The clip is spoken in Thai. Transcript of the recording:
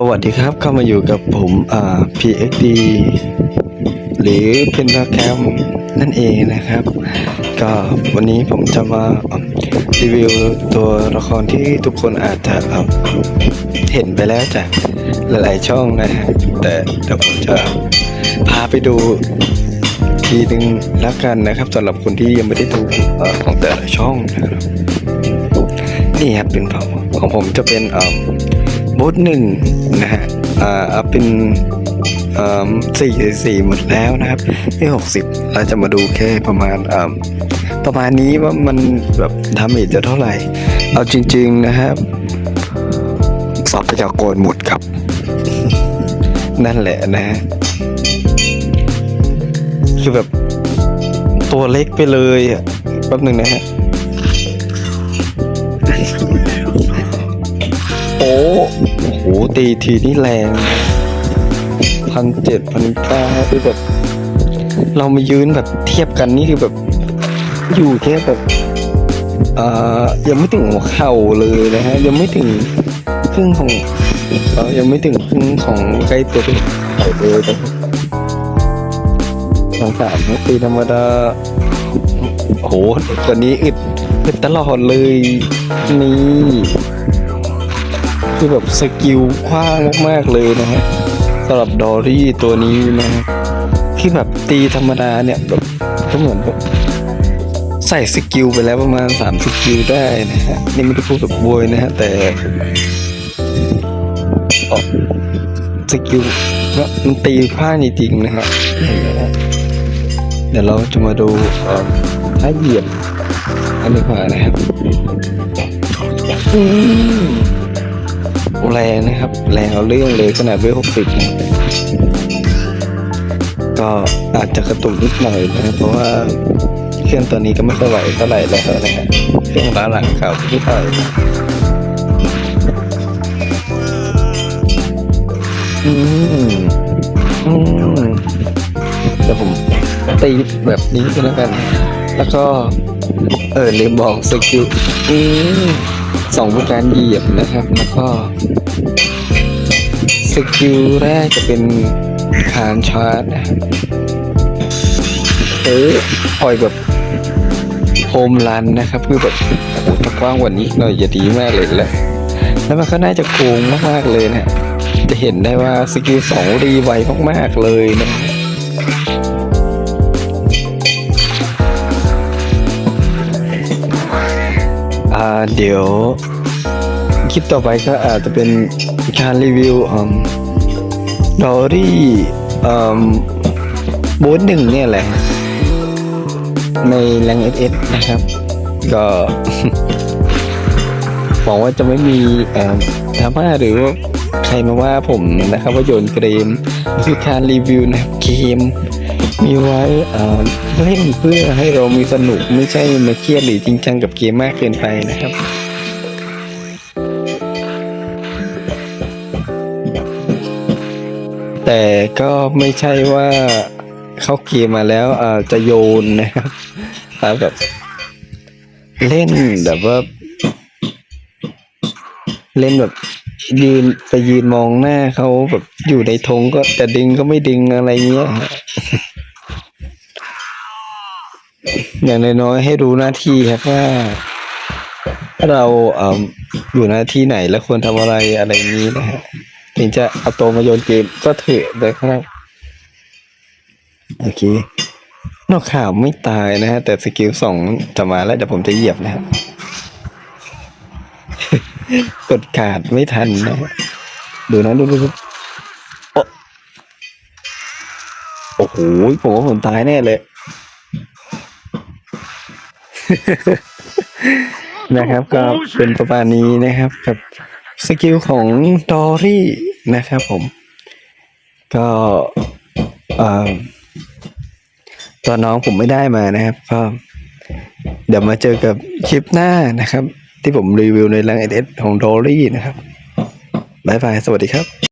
สวัสดีครับเข้ามาอยู่กับผมอ่า PXD หรือ Pentacam นั่นเองนะครับ ก็วันนี้ผมจะมารีวิวตัวละครที่ทุกคนอาจจะเเห็นไปแล้วจากหลายๆช่องนะฮะแต่เดี๋ยวผมจะพาไปดูทีหนึ่งแล้วกันนะครับสำหรับคนที่ยังไม่ได้ดูอของแต่ละช่องนะครับนี่ครับเป็นของของผมจะเป็นเอ่อ บูธหนึ่งนะฮะอ่าเอเป็นเอ่อสี่สี่หมดแล้วนะครับที่หกสิบเราจะมาดูแค่ประมาณเอ่อประมาณนี้ว่ามันแบบดาเมจจะเท่าไหร่ เอาจริง ๆนะครับทรัพยากรหมดครับ นั่นแหละนะฮะคือแบบตัวเล็กไปเลยอะแป๊บหนึ่งนะฮะ โอ้โหตีทีนี่แรงพันเจ็ดพันเก้าคือแบบ เรามายืนแบบเทียบกันนี่คือแบบ อยู่แค่แบบอ่ายังไม่ถึงหัวเข่าเลยนะฮะ ยังไม่ถึงครึ่งของเอ่อยังไม่ถึงครึ่งของใกล้ตัวเข่าเลยนะครับสองสามตีธรรมดาโอ้โหตัวนี้อึดอึดตลอดเลยนี่ คือแบบสกิลกว้างมากๆเลยนะฮะสำหรับดอรี่ตัวนี้นะฮะคือแบบตีธรรมดาเนี่ยแบบก็เหมือนแบบใส่สกิลไปแล้วประมาณ3สกิลได้นะฮะนี่ไม่ได้พูดแบบบวยนะฮะแต่ออกสกิลมันตีพลาดจริงๆนะฮะเห็นไหมฮะเดี๋ยวเราจะมาดูเอ่อถ้าเหยียบอันนี้กว่านะครับ แรงนะครับ แรงเอาเรื่องเลยขนาดเวลหกสิบก็อาจจะกระตุกนิดหน่อยนะเพราะว่าเครื่องตัวนี้ก็ไม่ค่อยไหวเท่าไหร่แล้วนะฮะเครื่องร้านหลังเก่าที่ถอยอืมอืมเดี๋ยวผมตีแบบนี้ก็แล้วกัน แล้วก็ เออลืมบอกสกิลอืม สองผู้การเหยียบนะครับ แล้วก็สกิลแรกจะเป็นคานชาร์จนะครับเออปล่อยแบบโฮมรันนะครับ คือแบบโอ้โหถ้ากว้างกว่านี้หน่อยจะดีมากเลยแหละแล้วมันก็น่าจะโกงมากๆเลยนะจะเห็นได้ว่าสกิลสองรีไวมากๆเลยนะ เดี๋ยวคลิปต่อไปก็อาจจะเป็นการรีวิวดอรี่บูธหนึ่งเนี่ยแหละ ในแรงเอสนะครับ ก็หวังว่าจะไม่มีเอ่อดราม่าหรือว่า ใครมาว่าผมนะครับว่าโยนเกมคือการรีวิวนะครับเกม มีไว้เล่นเพื่อให้เรามีสนุกไม่ใช่มาเครียดหรือจริงจังกับเกมมากเกินไปนะครับแต่ก็ไม่ใช่ว่าเข้าเกมมาแล้วจะโยนนะครับแต่แบบเล่นแบบว่า เล่นแบบ ยืนไปยืนมองหน้าเขาแบบอยู่ในธงก็แต่ดึงก็ไม่ดึงอะไรเงี้ย อย่างน้อยๆให้รู้หน้าที่ครับว่าเราเอ่ออยู่หน้าที่ไหนและควรทำอะไรอะไรนี้นะฮะถึงจะเอาตัวมาโยนเกมก็เถอะนะครับโอเคนอกข่าวไม่ตายนะฮะแต่สกิลสองจะมาแล้วเดี๋ยวผมจะเหยียบนะครับ กดขาดไม่ทันนะฮะดูนะดูดูดูโอ๊ะโอ้โหผมว่าผมตายแน่เลย นะครับ ก็เป็นประมาณนี้นะครับกับสกิลของดอรี่นะครับผม ก็เอ่อตัวน้องผมไม่ได้มานะครับ ก็เดี๋ยวมาเจอกับคลิปหน้านะครับ ที่ผมรีวิวในรังเอเดของดอรี่นะครับบายบาย สวัสดีครับ